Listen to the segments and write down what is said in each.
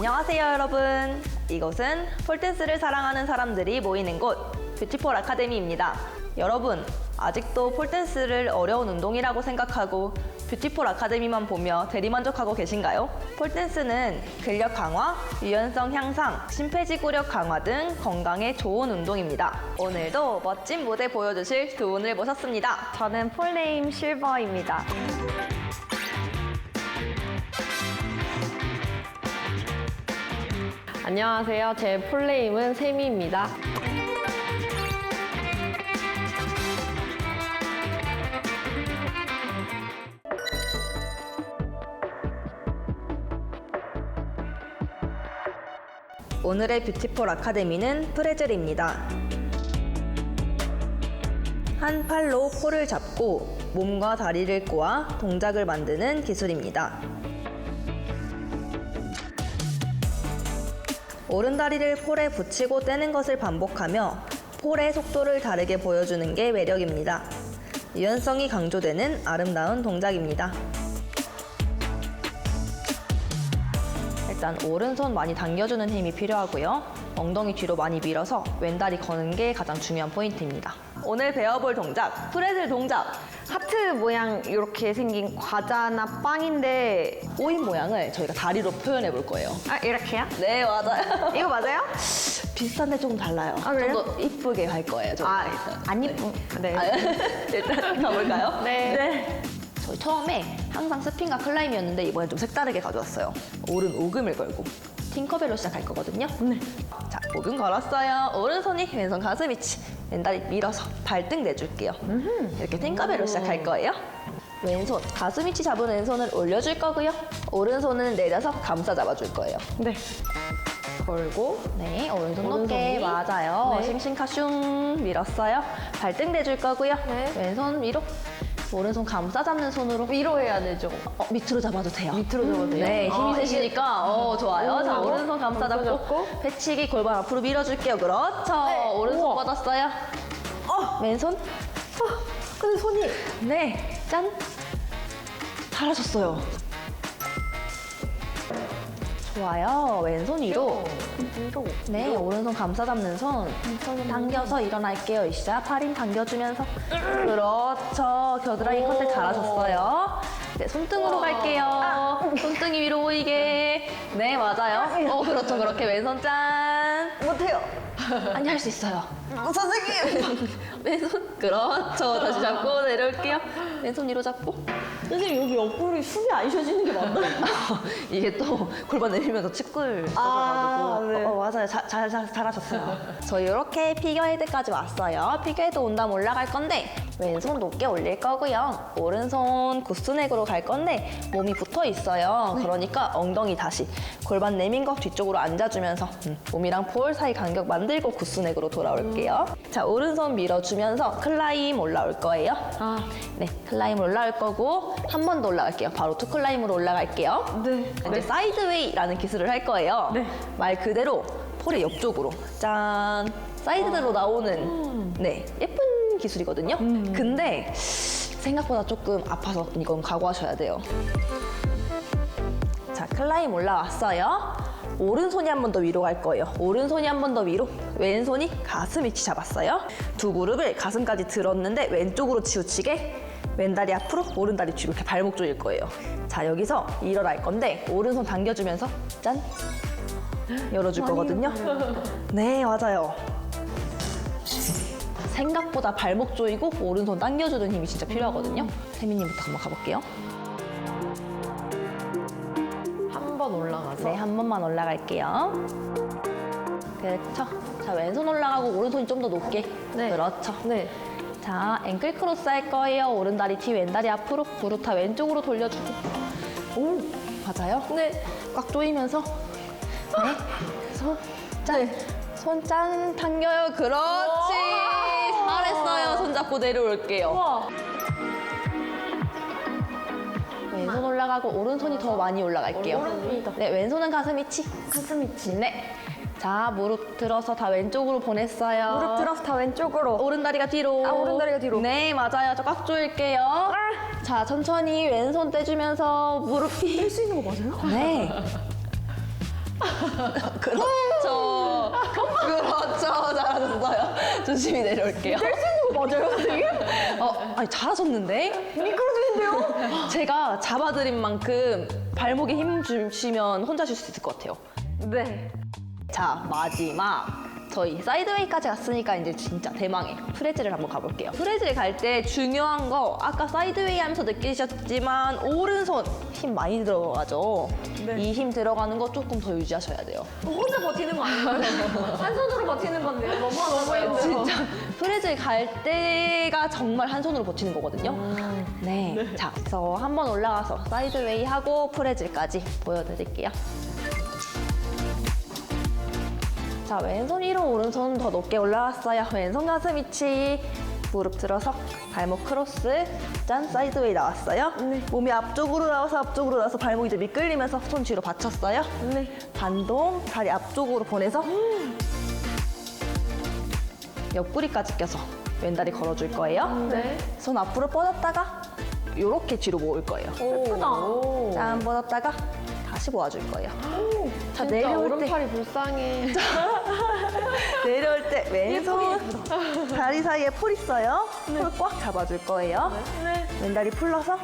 안녕하세요, 여러분. 이곳은 폴댄스를 사랑하는 사람들이 모이는 곳, 뷰티폴 아카데미입니다. 여러분, 아직도 폴댄스를 어려운 운동이라고 생각하고 뷰티폴 아카데미만 보며 대리만족하고 계신가요? 폴댄스는 근력 강화, 유연성 향상, 심폐지구력 강화 등 건강에 좋은 운동입니다. 오늘도 멋진 무대 보여주실 두 분을 모셨습니다. 저는 폴네임 실버입니다. 안녕하세요. 제 폴네임은 세미입니다. 오늘의 뷰티폴 아카데미는 프레즐입니다. 한 팔로 폴을 잡고 몸과 다리를 꼬아 동작을 만드는 기술입니다. 오른다리를 폴에 붙이고 떼는 것을 반복하며 폴의 속도를 다르게 보여주는 게 매력입니다. 유연성이 강조되는 아름다운 동작입니다. 일단 오른손 많이 당겨주는 힘이 필요하고요. 엉덩이 뒤로 많이 밀어서 왼다리 거는 게 가장 중요한 포인트입니다. 오늘 배워볼 동작, 프레즐 동작. 하트 모양 이렇게 생긴 과자나 빵인데 꼬인 모양을 저희가 다리로 표현해 볼 거예요. 아 이렇게요? 네, 맞아요. 이거 맞아요? 비슷한데 조금 달라요. 아, 그래요? 좀 더 이쁘게 할 거예요. 저희가. 아안 이쁜. 네. 아, 일단 가볼까요? 네. 저희 처음에 항상 스핀과 클라임이었는데 이번엔 좀 색다르게 가져왔어요. 오른 오금을 걸고 팅커벨로 시작할 거거든요. 네. 자, 오금 걸었어요. 오른손이 왼손 가슴 위치. 왼다리 밀어서 발등 내줄게요. 이렇게 팅커벨로 시작할 거예요. 왼손 가슴 위치 잡은 왼손을 올려줄 거고요. 오른손은 내려서 감싸 잡아줄 거예요. 네. 걸고 네, 오른손 오른손이? 높게 맞아요. 네. 싱싱카슝 밀었어요. 발등 대줄 거고요. 네. 왼손 위로. 오른손 감싸 잡는 손으로 위로 해야 되죠. 어, 밑으로 잡아도 돼요. 밑으로 잡아도 돼요? 네, 힘이 아, 세시니까 어, 좋아요. 오, 자, 오른손 감싸 잡고. 배치기 골반 앞으로 밀어줄게요. 그렇죠. 네. 오른손 우와. 뻗었어요. 어, 왼손. 근데 손이 네, 짠. 잘하셨어요. 좋아요. 왼손 위로. 위로. 네, 오른손 감싸 잡는 손. 당겨서 일어날게요. 이시자 팔힘 당겨주면서. 그렇죠. 겨드랑이 컨택 잘하셨어요. 네, 손등으로 갈게요. 손등이 위로 보이게. 네, 맞아요. 어, 그렇죠. 그렇게 왼손 짠. 못해요. 아니, 할 수 있어요. 선생님. 왼손. 그렇죠. 다시 잡고 내려올게요. 왼손 위로 잡고. 선생님 여기 옆구리 숨이 안 쉬어지는 게 맞나요? 이게 또 골반 내리면서 치골 아, 써져가지고 네. 어, 어, 맞아요 잘, 잘, 잘, 잘하셨어요 저희 이렇게 피겨헤드까지 왔어요 피겨헤드 온담 올라갈 건데 왼손 높게 올릴 거고요. 오른손 구스넥으로 갈 건데 몸이 붙어 있어요. 그러니까 엉덩이 다시 골반 내민 거 뒤쪽으로 앉아주면서 음, 몸이랑 볼 사이 간격 만들고 구스넥으로 돌아올게요. 자 오른손 밀어주면서 클라임 올라올 거예요. 아. 네 클라임 올라올 거고 한 번 더 올라갈게요. 바로 투 클라임으로 올라갈게요. 네. 이제 사이드웨이라는 기술을 할 거예요. 네. 말 그대로 폴의 옆쪽으로. 짠. 사이드로 나오는. 네 예쁜 기술이거든요. 근데 생각보다 조금 아파서 이건 각오하셔야 돼요. 자 클라임 올라왔어요. 오른손이 한 번 더 위로 갈 거예요. 오른손이 한 번 더 위로, 왼손이 가슴 위치 잡았어요. 두 무릎을 가슴까지 들었는데 왼쪽으로 치우치게 왼다리 앞으로, 오른다리 뒤로 이렇게 발목 조일 거예요. 자, 여기서 일어날 건데 오른손 당겨주면서 짠! 열어줄 거거든요. 네, 맞아요. 생각보다 발목 조이고 오른손 당겨주는 힘이 진짜 필요하거든요. 세미님부터 한번 가볼게요. 한 번 올라가서 네, 한 번만 올라갈게요. 그렇죠. 자, 왼손 올라가고 오른손이 좀 더 높게. 네. 그렇죠. 네. 자, 앵클 크로스 할 거예요. 오른 다리 뒤, 왼 다리 앞으로. 무릎 다 왼쪽으로 돌려주고. 오, 맞아요? 네. 꽉 조이면서. 네. 손, 짠. 손 짠, 당겨요. 그렇지. 잡고 내려올게요. 우와. 왼손 올라가고 오른손이 더 많이 올라갈게요. 오른손이 더. 네, 왼손은 가슴 위치. 가슴 위치. 네. 자, 무릎 들어서 다 왼쪽으로 보냈어요. 무릎 들어서 다 왼쪽으로. 오른 다리가 뒤로. 아, 오른 다리가 뒤로. 아. 네, 맞아요. 저 꽉 조일게요. 자, 천천히 왼손 떼주면서 무릎이. 뺄수 있는 거 맞아요? 네. 그렇죠. 그렇죠. 잘하셨어요. 조심히 내려올게요. 수 있는 거 맞아요, 선생님? 어, 아니 잘하셨는데? 미끄러지는데요? 제가 잡아드린 만큼 발목에 힘 주시면 혼자 하실 수 있을 것 같아요. 네. 자, 마지막. 저희 사이드웨이까지 갔으니까 이제 진짜 대망의 프레즈를 한번 가볼게요. 프레즈를 갈때 중요한 거 아까 사이드웨이 하면서 느끼셨지만 오른손 힘 많이 들어가죠. 네. 이 힘 들어가는 거 조금 더 유지하셔야 돼요. 혼자 버티는 거 아닌가요? 한 손으로 버티는 건데요. 너무 너무 힘들어. 진짜 프레즈를 갈 때가 정말 한 손으로 버티는 거거든요. 네. 자, 그래서 한번 올라가서 사이드웨이 하고 프레즈까지 보여드릴게요. 자, 왼손 위로 오른손 더 높게 올라왔어요. 왼손 가슴 위치. 무릎 들어서 발목 크로스. 짠, 사이드웨이 나왔어요. 몸이 앞쪽으로 나와서 앞쪽으로 나와서 발목이 이제 미끌리면서 손 뒤로 받쳤어요. 네. 반동, 다리 앞쪽으로 보내서 옆구리까지 껴서 왼다리 걸어줄 거예요. 네. 손 앞으로 뻗었다가 이렇게 뒤로 모을 거예요. 예쁘다. 짠 뻗었다가 다시 모아줄 거예요. 자 진짜 내려올 때 오른팔이 불쌍해. 내려올 때 왼손 다리 사이에 폴 있어요. 폴꽉 잡아줄 거예요. 네. 왼다리 풀러서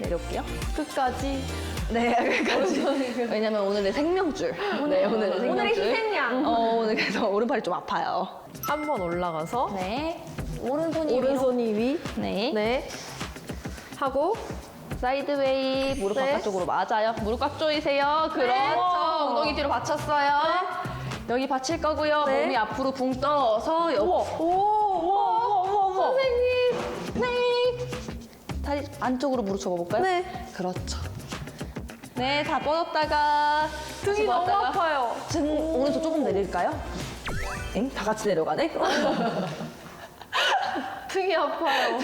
내려올게요. 끝까지. 네, 여기까지. 왜냐면 오늘의 생명줄. 네, 오늘의 생명줄. 오늘의 희생양. 어, 오늘 그래서 오른팔이 좀 아파요. 한 번 올라가서 네. 오른손이. 오른손이 위. 네. 네. 하고 사이드웨이 무릎 네. 바깥쪽으로 맞아요. 무릎 꽉 조이세요. 그렇죠. 엉덩이 뒤로 받쳤어요. 여기 받칠 거고요. 네. 몸이 앞으로 붕 떠서 옆. 우와. 우와. 우와. 우와. 선생님. 네. 다리 안쪽으로 무릎 접어볼까요? 네. 그렇죠. 네, 다 뻗었다가 다시 등이 너무. 아파요. 등 오른쪽 조금 내릴까요? 엥? 다 같이 내려가네? 등이 아파요.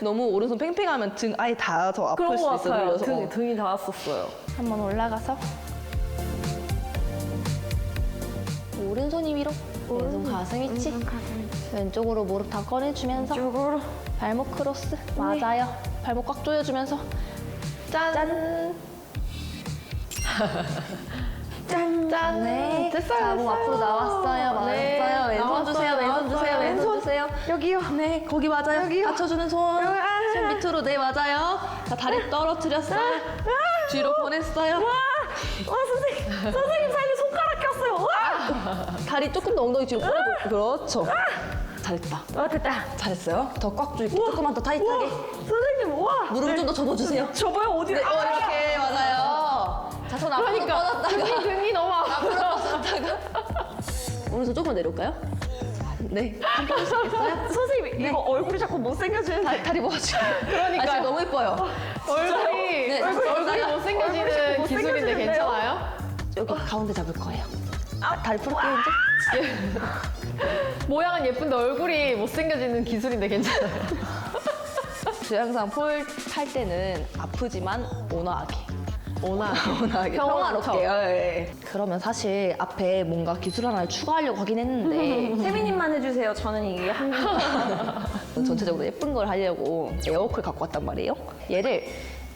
너무 오른손 팽팽하면 등 아예 다 더 아플 그런 수 거 있어 같아요. 등, 등이 닿았었어요. 한번 올라가서 오른손이 위로 왼손 가슴 위치 왼쪽으로 무릎 다 꺼내주면서 쪽으로. 발목 크로스 맞아요 발목 꽉 조여주면서 짠! 짠. 짠. 네 됐어요. 자, 몸 됐어요. 앞으로 나왔어요 맞았어요 네, 왼손 나왔어요, 주세요 왼손 주세요 나왔어요. 왼손. 주세요 여기요. 네 거기 맞아요 여기요. 받쳐주는 손 여기, 아, 손 밑으로 네 맞아요 자 다리 떨어뜨렸어요 뒤로 보냈어요 와, 선생님. 선생님 꼈어요. 와. 다리 조금 더 엉덩이 뒤로 보내고 그렇죠 잘했다 아, 됐다. 잘했어요. 더 꽉 조이고 조금만 더 타이트하게. 선생님, 와. 무릎 좀 더 접어주세요. 저봐요, 어디 네, 어, 이렇게 맞아요. 자, 손 앞으로 그러니까 등이, 뻗었다가 등이 너무 아파. 앞으로 뻗었다가 오른손 조금만 내려올까요? 네. 수 있겠어요? 선생님, 이거 얼굴이 자꾸 못생겨지는데. 다, 다리 모아주세요. 그러니까요. 아, 지금 너무 예뻐요. 얼굴이, 네, 얼굴이, 얼굴이 못생겨지는 얼굴이 네, 기술인데 어. 아, 괜찮아요? 여기 가운데 잡을 거예요. 아, 다리 풀게요, 이제. 모양은 예쁜데 얼굴이 못생겨지는 기술인데 괜찮아요? 저 항상 폴 탈 때는 아프지만 온화하게. 오나. 평온하게 평화롭게 예. 그러면 사실 앞에 뭔가 기술 하나를 추가하려고 하긴 했는데 세미님만 해주세요. 저는 이게 한 전체적으로 예쁜 걸 하려고 에어콜 갖고 왔단 말이에요 얘를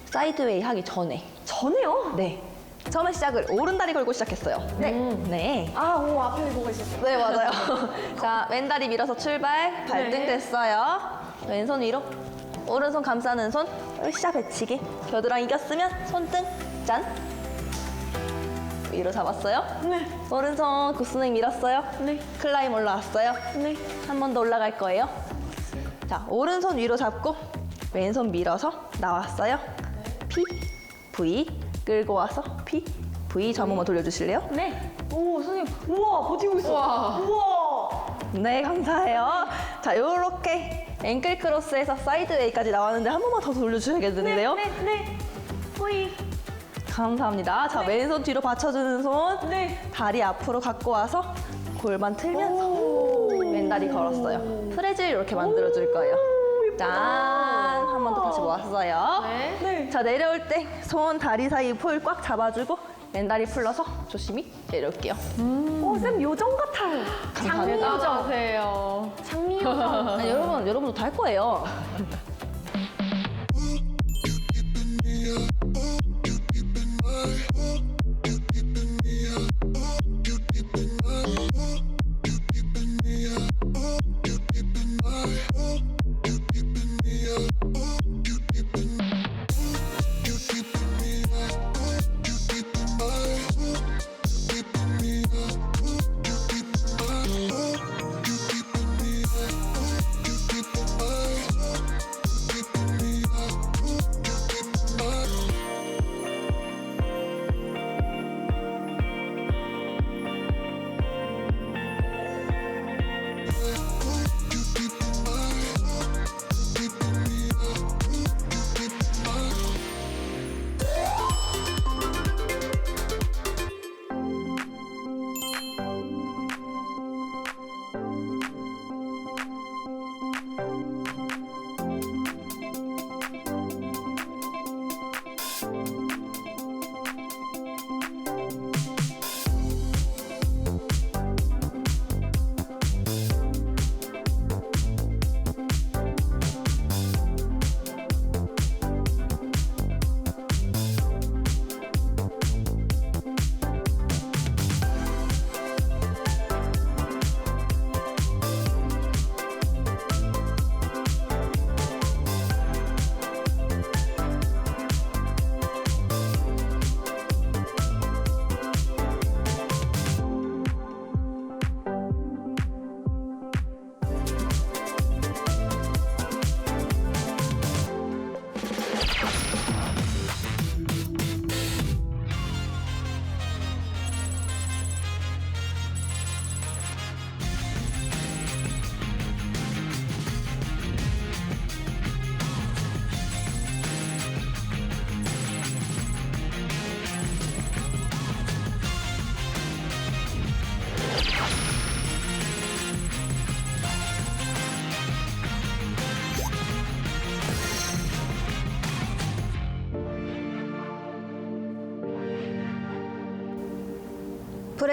사이드웨이 하기 전에 전에요? 네 처음에 시작을 오른다리 걸고 시작했어요. 네, 네. 아, 오, 앞에 보고 있었어요. 네 맞아요. 자 왼다리 밀어서 출발. 발등 네. 됐어요. 왼손 위로. 오른손 감싸는 손. 으쌰 배치기. 겨드랑이 꼈으면 손등. 짠. 위로 잡았어요. 네. 오른손 굿스윙 밀었어요. 네. 클라임 올라왔어요. 네. 한 번 더 올라갈 거예요. 자 오른손 위로 잡고 왼손 밀어서 나왔어요. P V 끌고 와서 P V 저 한 번만 돌려주실래요? 네. 오, 선생님. 우와, 버티고 있어. 우와. 우와. 네, 감사해요. 자, 요렇게 앵클 크로스에서 사이드 웨이까지 나왔는데 한 번만 더 돌려주셔야겠는데요? 네, 네. 호이. 감사합니다. 자, 왼손 뒤로 받쳐주는 손. 네. 다리 앞으로 갖고 와서 골반 틀면서 왼다리 걸었어요. 프레즈를 이렇게 만들어줄 거예요. 짠! 한 번 더 다시 모았어요. 자, 내려올 때 손 다리 사이 폴 꽉 잡아주고 왼다리 풀러서 조심히 내려올게요. 오, 쌤 요정 같아요. 장미 요정. 대단하세요. 장미 요정. 아니, 여러분, 여러분도 다 할 거예요.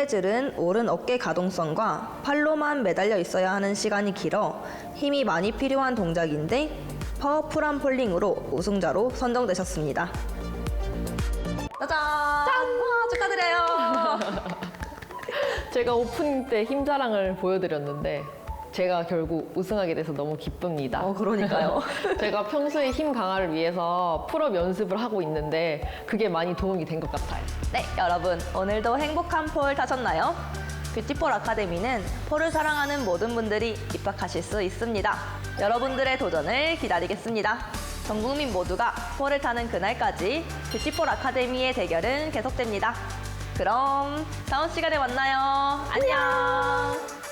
프레즐은 오른 어깨 가동성과 팔로만 매달려 있어야 하는 시간이 길어 힘이 많이 필요한 동작인데 파워풀한 폴링으로 우승자로 선정되셨습니다. 짜잔! 와, 축하드려요. 제가 오프닝 때 힘 자랑을 보여드렸는데 제가 결국 우승하게 돼서 너무 기쁩니다. 어, 그러니까요. 제가 평소에 힘 강화를 위해서 풀업 연습을 하고 있는데 그게 많이 도움이 된 것 같아요. 네, 여러분 오늘도 행복한 폴 타셨나요? 뷰티폴 아카데미는 폴을 사랑하는 모든 분들이 입학하실 수 있습니다. 여러분들의 도전을 기다리겠습니다. 전 국민 모두가 폴을 타는 그날까지 뷰티폴 아카데미의 대결은 계속됩니다. 그럼 다음 시간에 만나요. 안녕.